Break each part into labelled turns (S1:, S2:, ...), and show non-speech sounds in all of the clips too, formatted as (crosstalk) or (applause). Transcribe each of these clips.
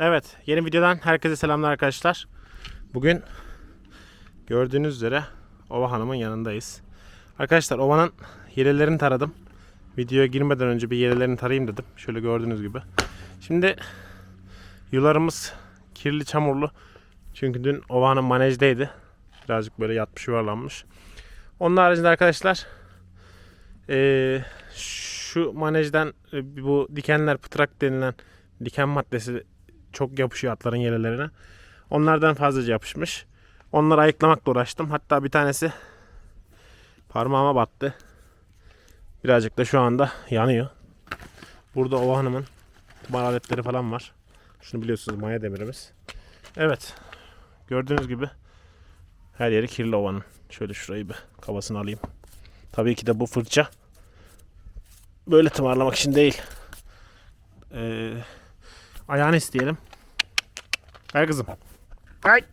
S1: Evet, yeni videodan herkese selamlar arkadaşlar. Bugün gördüğünüz üzere Ova Hanım'ın yanındayız. Arkadaşlar Ova'nın yerelerini taradım. Videoya girmeden önce bir yerelerini tarayayım dedim. Şöyle gördüğünüz gibi. Şimdi yularımız kirli çamurlu. Çünkü dün Ova Hanım manejdeydi. Birazcık böyle yatmış yuvarlanmış. Onun haricinde arkadaşlar eee, şu manejden e, bu dikenler pıtrak denilen diken maddesi çok yapışıyor atların yelelerine. Onlardan fazlaca yapışmış. Onları ayıklamakla uğraştım. Hatta bir tanesi parmağıma battı. Birazcık da şu anda yanıyor. Burada Ova Hanım'ın tıbar aletleri falan var. Şunu biliyorsunuz maya demirimiz. Evet. Gördüğünüz gibi her yeri kirli ovanın. Şöyle şurayı bir kafasını alayım. Tabii ki de bu fırça böyle tımarlamak için değil. Ayağını isteyelim. Gel kızım. Ay.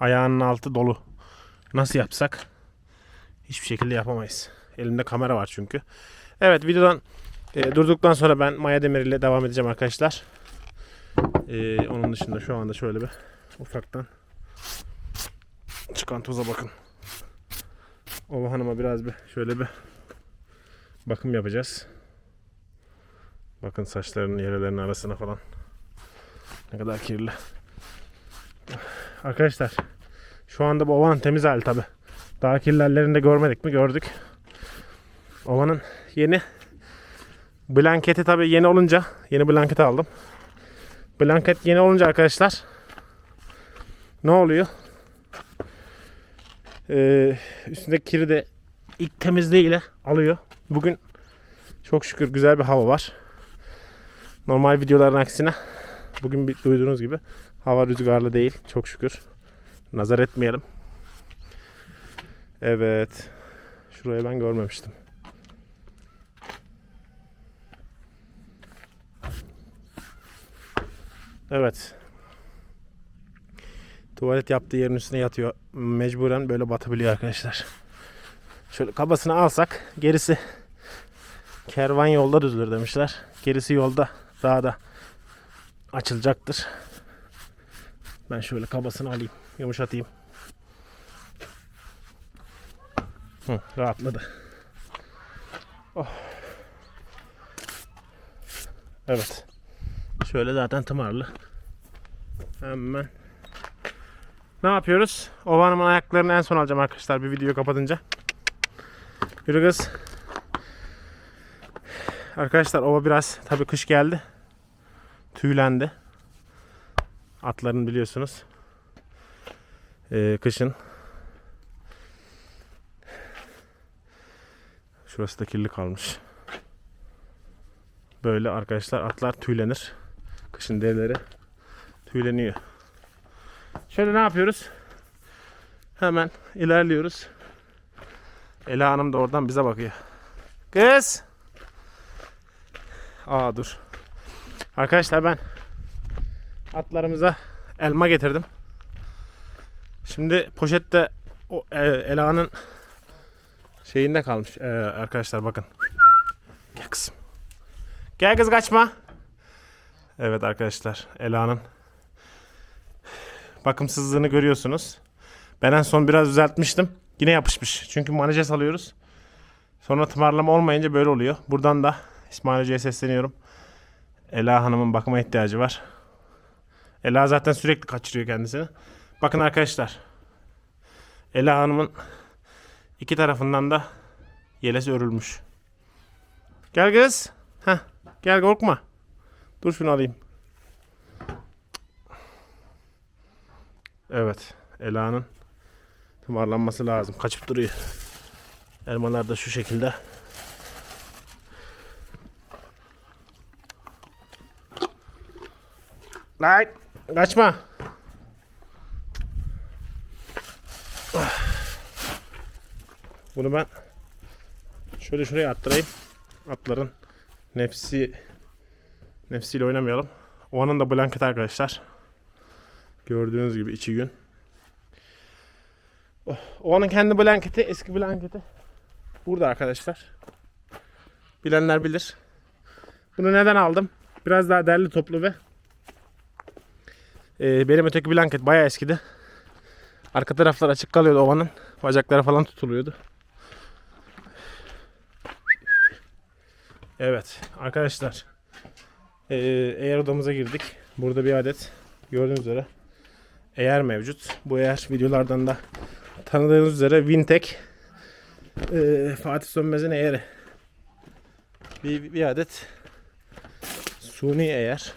S1: Ayağının altı dolu. Nasıl yapsak? Hiçbir şekilde yapamayız. Elimde kamera var çünkü. Evet videodan e, durduktan sonra ben Maya Demir ile devam edeceğim arkadaşlar. E, onun dışında şu anda şöyle bir ufaktan çıkan toza bakın. Ova Hanım'a biraz bir şöyle bir bakım yapacağız. Bakın saçlarının yerelerinin arasına falan. Ne kadar kirli. Arkadaşlar şu anda bu ovanın temiz hali tabi. Daha kirlerlerini de görmedik mi? Gördük. Ovanın yeni blanketi tabi yeni olunca yeni blanket aldım. Blanket yeni olunca arkadaşlar ne oluyor? Ee, üstündeki kiri de ilk temizliğiyle alıyor. Bugün çok şükür güzel bir hava var. Normal videoların aksine bugün bir duyduğunuz gibi hava rüzgarlı değil. Çok şükür. Nazar etmeyelim. Evet. Şurayı ben görmemiştim. Evet. Tuvalet yaptığı yerin üstüne yatıyor. Mecburen böyle batabiliyor arkadaşlar. Şöyle kabasını alsak gerisi kervan yolda düzülür demişler. Gerisi yolda daha da açılacaktır. Ben şöyle kabasını alayım. Yumuşatayım. Hı, rahatladı. Oh. Evet. Şöyle zaten tımarlı. Hemen. Ne yapıyoruz? Ova Hanım'ın ayaklarını en son alacağım arkadaşlar bir videoyu kapatınca. Yürü kız. Arkadaşlar ova biraz tabii kış geldi. Tüylendi. Atların biliyorsunuz. Ee, kışın. Şurası da kirli kalmış. Böyle arkadaşlar atlar tüylenir. Kışın derileri tüyleniyor. Şöyle ne yapıyoruz? Hemen ilerliyoruz. Ela Hanım da oradan bize bakıyor. Kız! Aa dur. Arkadaşlar ben atlarımıza elma getirdim. Şimdi poşette o e, Ela'nın şeyinde kalmış E, arkadaşlar bakın. Gel kızım. Gel kız kaçma. Evet arkadaşlar Ela'nın bakımsızlığını görüyorsunuz. Ben en son biraz düzeltmiştim. Yine yapışmış. Çünkü manaje salıyoruz. Sonra tımarlama olmayınca böyle oluyor. Buradan da İsmail Hoca'ya sesleniyorum. Ela Hanım'ın bakıma ihtiyacı var. Ela zaten sürekli kaçırıyor kendisini. Bakın arkadaşlar. Ela Hanım'ın iki tarafından da yelesi örülmüş. Gel kız. Heh, gel korkma. Dur şunu alayım. Evet. Ela'nın tımarlanması lazım. Kaçıp duruyor. Elmalar da şu şekilde. Lan kaçma. Bunu ben şöyle şuraya attırayım. Atların nefsi nefsiyle oynamayalım. O anın da blanket arkadaşlar. Gördüğünüz gibi içi gün. Oh, O anın kendi blanketi, eski blanketi. Burada arkadaşlar. Bilenler bilir. Bunu neden aldım? Biraz daha derli toplu ve Ee, benim öteki blanket bayağı eskidi. Arka taraflar açık kalıyordu ovanın. Bacakları falan tutuluyordu. Evet arkadaşlar. Ee, eğer odamıza girdik. Burada bir adet gördüğünüz üzere eğer mevcut. Bu eğer videolardan da tanıdığınız üzere Vintek ee, Fatih Sönmez'in eğeri. Bir, bir adet suni eğer.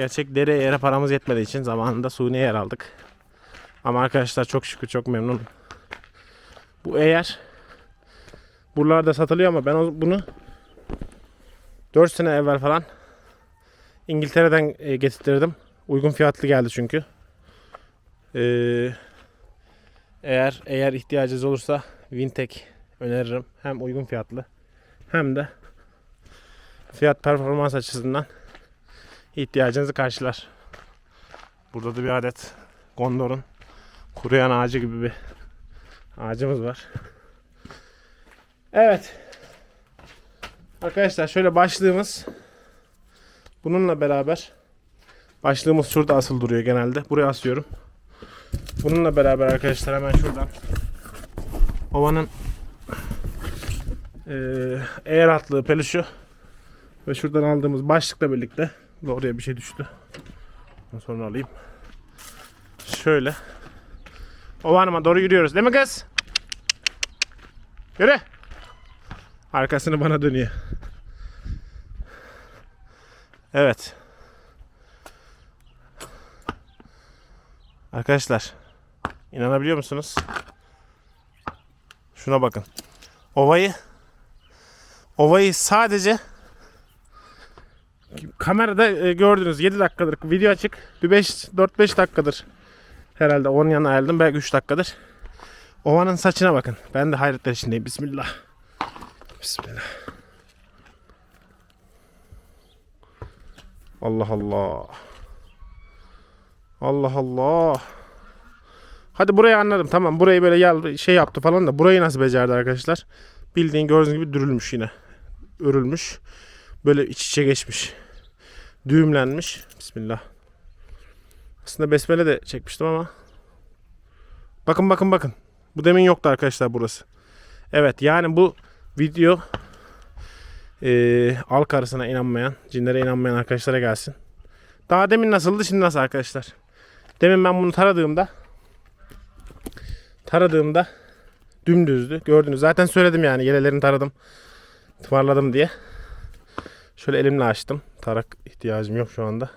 S1: Gerçek deri eğere paramız yetmediği için zamanında suni eğer aldık. Ama arkadaşlar çok şükür çok memnunum. Bu eğer buralarda satılıyor ama ben bunu 4 sene evvel falan İngiltere'den e, getirttirdim. Uygun fiyatlı geldi çünkü. Ee, eğer eğer ihtiyacınız olursa Vintek öneririm. Hem uygun fiyatlı hem de fiyat performans açısından ihtiyacınızı karşılar. Burada da bir adet Gondor'un kuruyan ağacı gibi bir ağacımız var. Evet. Arkadaşlar şöyle başlığımız bununla beraber başlığımız şurada asıl duruyor genelde. Buraya asıyorum. Bununla beraber arkadaşlar hemen şuradan ovanın eee eğer atlığı peluşu ve şuradan aldığımız başlıkla birlikte oraya bir şey düştü. Ondan sonra alayım. Şöyle. Ova Hanım'a doğru yürüyoruz değil mi kız? Yürü. Arkasını bana dönüyor. Evet. Arkadaşlar inanabiliyor musunuz? Şuna bakın. Ovayı Ovayı sadece kamerada e, gördünüz 7 dakikadır video açık. Bir 5 4-5 dakikadır herhalde onun yanına ayrıldım. Belki 3 dakikadır. Ovanın saçına bakın. Ben de hayretler içindeyim. Bismillah. Bismillah. Allah Allah. Allah Allah. Hadi burayı anladım. Tamam burayı böyle yal şey yaptı falan da burayı nasıl becerdi arkadaşlar? Bildiğin gördüğünüz gibi dürülmüş yine. Örülmüş. Böyle iç içe geçmiş. Düğümlenmiş. Bismillah. Aslında besmele de çekmiştim ama. Bakın bakın bakın. Bu demin yoktu arkadaşlar burası. Evet yani bu video eee halk arasına inanmayan, cinlere inanmayan arkadaşlara gelsin. Daha demin nasıldı şimdi nasıl arkadaşlar? Demin ben bunu taradığımda taradığımda dümdüzdü. Gördünüz. Zaten söyledim yani yerlerini taradım. Tımarladım diye. Şöyle elimle açtım. Tarak ihtiyacım yok şu anda.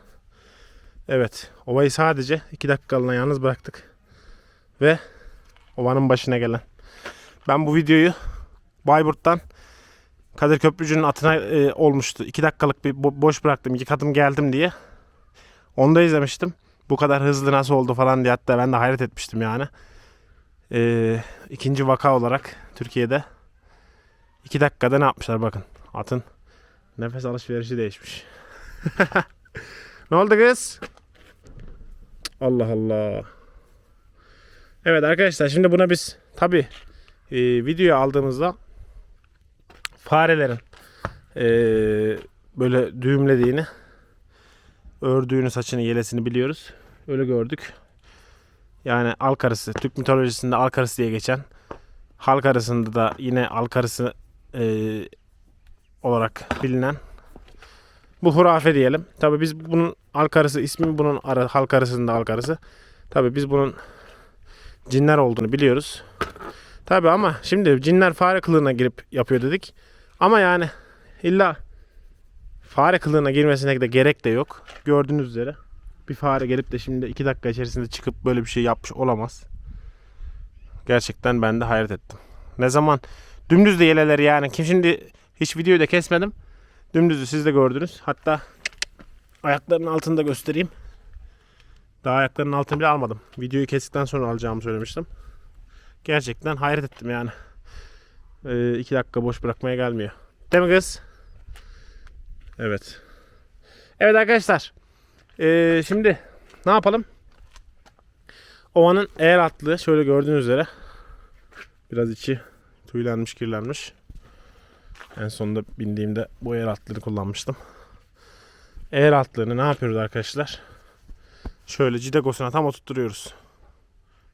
S1: Evet. Ovayı sadece 2 dakikalığına yalnız bıraktık. Ve ovanın başına gelen. Ben bu videoyu Bayburt'tan Kadir Köprücü'nün atına e, olmuştu. 2 dakikalık bir bo- boş bıraktım. İki katım geldim diye. Onu da izlemiştim. Bu kadar hızlı nasıl oldu falan diye hatta ben de hayret etmiştim yani. Ee, ikinci vaka olarak Türkiye'de 2 dakikada ne yapmışlar bakın. Atın nefes alışverişi değişmiş. (laughs) ne oldu kız? Allah Allah. Evet arkadaşlar şimdi buna biz tabi e, videoya aldığımızda farelerin e, böyle düğümlediğini ördüğünü saçını yelesini biliyoruz. Öyle gördük. Yani alk arısı, Türk mitolojisinde alk arısı diye geçen halk arasında da yine alk arısı e, olarak bilinen bu hurafe diyelim. Tabi biz bunun alk arısı ismi bunun ara, halk arasında alk arısı. Tabi biz bunun cinler olduğunu biliyoruz. Tabi ama şimdi cinler fare kılığına girip yapıyor dedik. Ama yani illa fare kılığına girmesine de gerek de yok. Gördüğünüz üzere bir fare gelip de şimdi 2 dakika içerisinde çıkıp böyle bir şey yapmış olamaz. Gerçekten ben de hayret ettim. Ne zaman dümdüz de yeleleri yani. Kim şimdi hiç videoyu da kesmedim. Dümdüzü siz de gördünüz. Hatta ayaklarının altını da göstereyim. Daha ayaklarının altını bile almadım. Videoyu kestikten sonra alacağımı söylemiştim. Gerçekten hayret ettim yani. 2 dakika boş bırakmaya gelmiyor. Değil mi kız? Evet. Evet arkadaşlar. Ee, şimdi ne yapalım? Ovanın eğer atlığı şöyle gördüğünüz üzere biraz içi tüylenmiş kirlenmiş. En sonunda bindiğimde bu eğer atlığını kullanmıştım. Eğer atlığını ne yapıyoruz arkadaşlar? Şöyle cidagosuna tam oturtturuyoruz.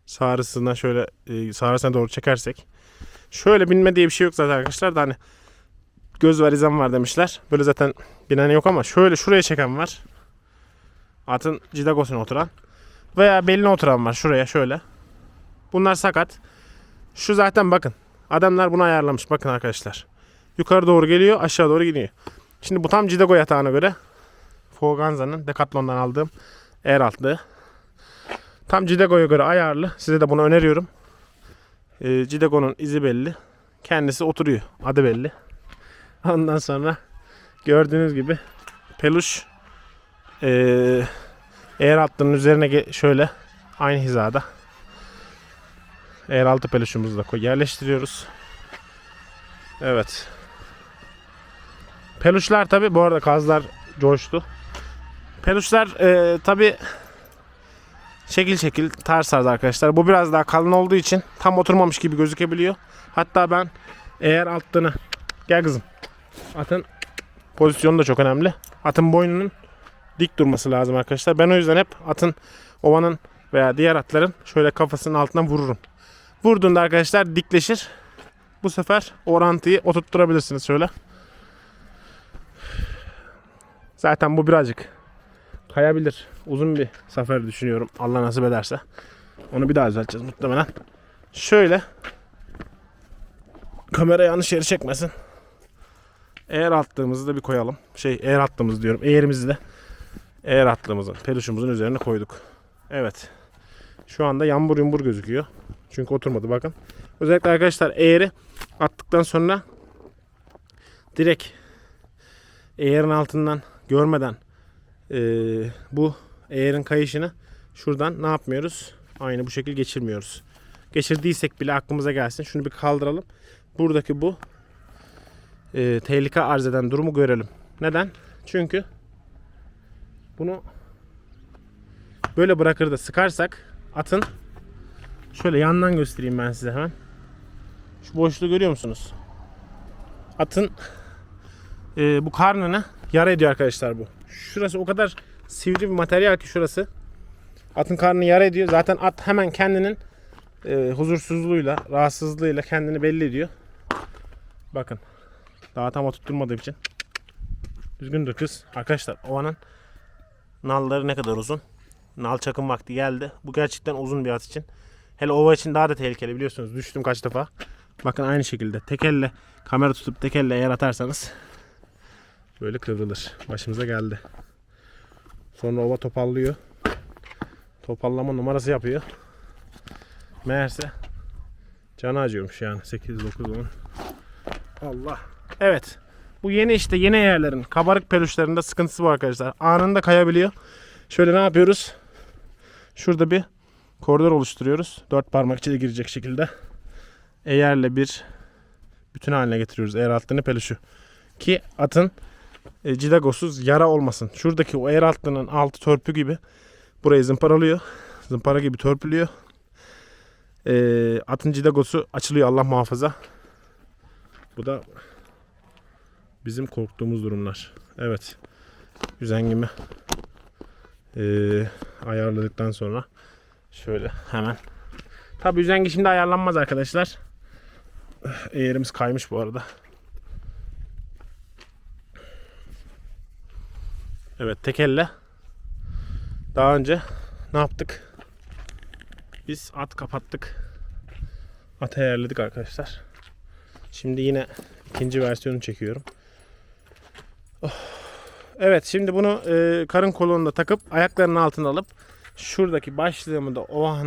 S1: Sağrısına şöyle e, sağrısına doğru çekersek. Şöyle binme diye bir şey yok zaten arkadaşlar da hani göz var izan var demişler. Böyle zaten binen yok ama şöyle şuraya çeken var. Atın cidagosuna oturan. Veya beline oturan var şuraya şöyle. Bunlar sakat. Şu zaten bakın. Adamlar bunu ayarlamış. Bakın arkadaşlar. Yukarı doğru geliyor aşağı doğru gidiyor. Şimdi bu tam Cidago yatağına göre. Foganza'nın Decathlon'dan aldığım er altlığı. Tam Cidago'ya göre ayarlı. Size de bunu öneriyorum. Ee, Cidago'nun izi belli. Kendisi oturuyor. Adı belli. (laughs) Ondan sonra gördüğünüz gibi peluş ee, eğer hattının üzerine şöyle aynı hizada eğer altı peluşumuzu da yerleştiriyoruz. Evet. Peluşlar tabi bu arada kazlar coştu. Peluşlar e, tabi şekil şekil tarz tarz arkadaşlar. Bu biraz daha kalın olduğu için tam oturmamış gibi gözükebiliyor. Hatta ben eğer alttığını gel kızım. Atın pozisyonu da çok önemli. Atın boynunun dik durması lazım arkadaşlar. Ben o yüzden hep atın ovanın veya diğer atların şöyle kafasının altından vururum. Vurduğunda arkadaşlar dikleşir. Bu sefer orantıyı oturtturabilirsiniz şöyle. Zaten bu birazcık kayabilir. Uzun bir sefer düşünüyorum. Allah nasip ederse. Onu bir daha düzelteceğiz muhtemelen. Şöyle. Kamera yanlış yeri çekmesin. Eğer attığımızı da bir koyalım. Şey eğer attığımız diyorum. Eğerimizi de eğer attığımızın peluşumuzun üzerine koyduk. Evet. Şu anda yambur yumbur gözüküyor. Çünkü oturmadı bakın. Özellikle arkadaşlar eğeri attıktan sonra direkt eğerin altından görmeden eee, bu eğerin kayışını şuradan ne yapmıyoruz? Aynı bu şekil geçirmiyoruz. Geçirdiysek bile aklımıza gelsin. Şunu bir kaldıralım. Buradaki bu eee, tehlike arz eden durumu görelim. Neden? Çünkü bunu böyle bırakır da sıkarsak atın Şöyle yandan göstereyim ben size hemen. Şu boşluğu görüyor musunuz? Atın e, bu karnını yara ediyor arkadaşlar bu. Şurası o kadar sivri bir materyal ki şurası. Atın karnını yara ediyor. Zaten at hemen kendinin e, huzursuzluğuyla, rahatsızlığıyla kendini belli ediyor. Bakın. Daha tam oturtturmadığım için. Düzgündür kız. Arkadaşlar ovanın nalları ne kadar uzun. Nal çakım vakti geldi. Bu gerçekten uzun bir at için. Hele ova için daha da tehlikeli biliyorsunuz. Düştüm kaç defa. Bakın aynı şekilde tek elle kamera tutup tek elle eğer atarsanız böyle kıvrılır. Başımıza geldi. Sonra ova topallıyor. Topallama numarası yapıyor. Meğerse canı acıyormuş yani. 8, 9, 10. Allah. Evet. Bu yeni işte yeni eğerlerin kabarık peluşlarında sıkıntısı bu arkadaşlar. Anında kayabiliyor. Şöyle ne yapıyoruz? Şurada bir koridor oluşturuyoruz. Dört parmak içine girecek şekilde. Eğerle bir bütün haline getiriyoruz. Eğer altını peluşu. Ki atın e, cidagosuz yara olmasın. Şuradaki o eğer altlının altı törpü gibi burayı zımparalıyor. Zımpara gibi törpülüyor. E, atın cidagosu açılıyor Allah muhafaza. Bu da bizim korktuğumuz durumlar. Evet. Üzengimi e, ayarladıktan sonra Şöyle hemen. Tabi üzengi şimdi ayarlanmaz arkadaşlar. Eğerimiz kaymış bu arada. Evet tek elle. Daha önce ne yaptık? Biz at kapattık. At ayarladık arkadaşlar. Şimdi yine ikinci versiyonu çekiyorum. Oh. Evet şimdi bunu e, karın kolunda takıp ayaklarının altına alıp şuradaki başlığımı da o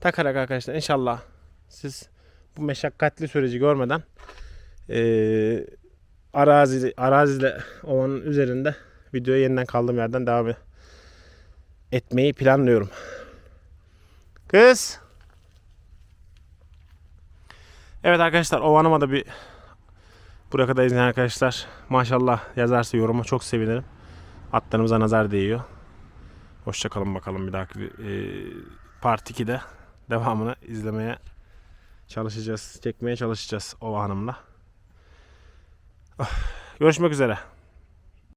S1: takarak arkadaşlar inşallah siz bu meşakkatli süreci görmeden eee arazi, arazide ovanın üzerinde videoya yeniden kaldığım yerden devam etmeyi planlıyorum. Kız. Evet arkadaşlar ovanıma da bir buraya kadar izleyen arkadaşlar maşallah yazarsa yoruma çok sevinirim. Atlarımıza nazar değiyor. Hoşçakalın bakalım bir dahaki e, Part 2'de devamını izlemeye çalışacağız. Çekmeye çalışacağız Ova Hanım'la. Görüşmek üzere.